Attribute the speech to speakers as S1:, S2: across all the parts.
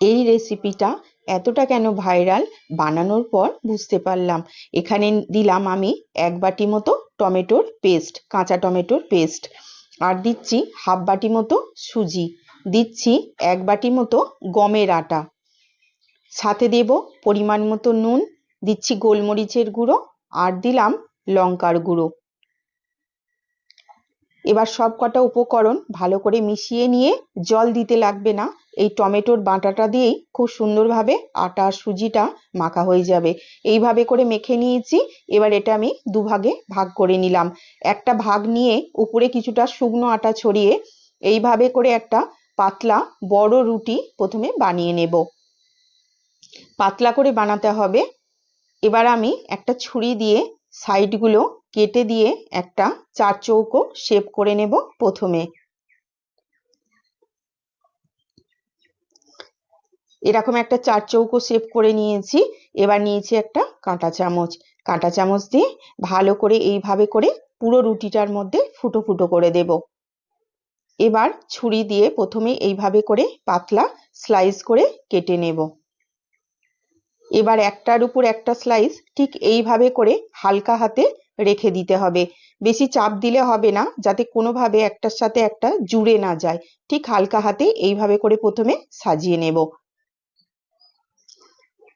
S1: এই রেসিপিটা এতটা কেন ভাইরাল বানানোর পর বুঝতে পারলাম। এখানে দিলাম আমি এক বাটি মতো টমেটোর পেস্ট কাঁচা টমেটোর পেস্ট আর দিচ্ছি হাফ বাটি মতো সুজি, দিচ্ছি এক বাটি মতো গমের আটা। সাথে দেব পরিমাণ মতো নুন, দিচ্ছি গোলমরিচের গুঁড়ো, আর দিলাম লঙ্কার গুঁড়ো। এবার সব কটা উপকরণ ভালো করে মিশিয়ে নিয়ে জল দিতে লাগবে না। এই টমেটোর বাটাটা দিয়েই খুব সুন্দরভাবে আটা সুজিটা মাখা হয়ে যাবে। এইভাবে করে মেখে নিয়েছি, এবার এটা আমি দুভাগে ভাগ করে নিলাম। একটা ভাগ নিয়ে উপরে কিছুটা শুকনো আটা ছড়িয়ে এইভাবে করে একটা পাতলা বড় রুটি প্রথমে বানিয়ে নেব। পাতলা করে বানাতে হবে। এবার আমি একটা ছুরি দিয়ে সাইডগুলো কেটে দিয়ে একটা চার চৌকো শেপ করে নেব প্রথমে। এরকম একটা চার চৌকো শেপ করে নিয়েছি, এবার নিয়েছি একটা কাঁটা চামচ। কাঁটা চামচ দিয়ে ভালো করে এইভাবে করে পুরো রুটিটার মধ্যে ফুটো ফুটো করে দেব। এবার ছুরি দিয়ে প্রথমে এইভাবে করে পাতলা স্লাইস করে কেটে নেব। এবার একটার উপর একটা স্লাইস ঠিক এইভাবে করে হালকা হাতে রেখে দিতে হবে। বেশি চাপ দিলে হবে না, যাতে কোনোভাবে একটার সাথে একটা জুড়ে না যায়। ঠিক হালকা হাতে এইভাবে করে প্রথমে সাজিয়ে নেব।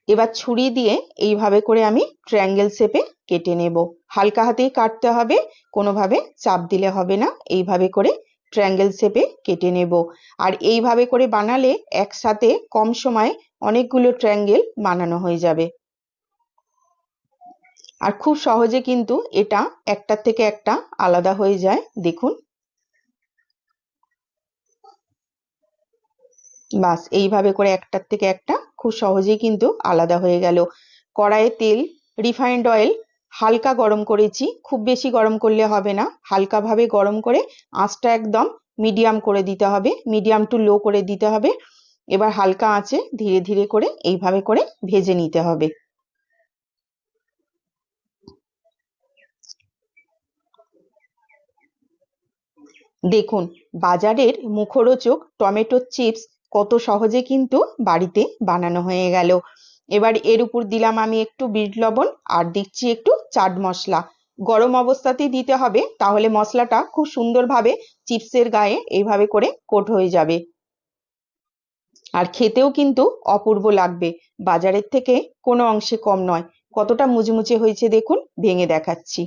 S1: এবার ছুরি দিয়ে এইভাবে করে আমি ট্রায়াঙ্গেল শেপে কেটে নেব। হালকা হাতেই কাটতে হবে, কোনোভাবে চাপ দিলে হবে না। এইভাবে করে ট্রায়াঙ্গেল শেপে কেটে নেব। আর এইভাবে করে বানালে একসাথে কম সময়ে অনেকগুলো ট্রায়াঙ্গেল বানানো হয়ে যাবে। আর খুব সহজে কিন্তু এটা একটার থেকে একটা আলাদা হয়ে যায়, দেখুন। বাস, এইভাবে করে একটার থেকে একটা খুব সহজেই কিন্তু আলাদা হয়ে গেল। কড়াইয়ে তেল রিফাইন্ড অয়েল হালকা গরম করেছি, খুব বেশি গরম করলে হবে না। হালকাভাবে গরম করে আঁচটা একদম মিডিয়াম করে দিতে হবে মিডিয়াম টু লো করে দিতে হবে। এবার হালকা আঁচে ধীরে ধীরে করে এইভাবে করে ভেজে নিতে হবে। দেখুন, বাজারের মুখরোচক টমেটো চিপস কত সহজে কিন্তু বাড়িতে বানানো হয়ে গেল। এবার এর উপর দিলাম আমি একটু বিট লবণ আর দিচ্ছি একটু চাট মশলা। গরম অবস্থাতেই দিতে হবে, তাহলে মশলাটা খুব সুন্দরভাবে চিপসের গায়ে এইভাবে করে কোট হয়ে যাবে। আর খেতেও কিন্তু অপূর্ব লাগবে, বাজারের থেকে কোনো অংশে কম নয়। কতটা মুচমুচে হয়েছে দেখুন, ভেঙে দেখাচ্ছি।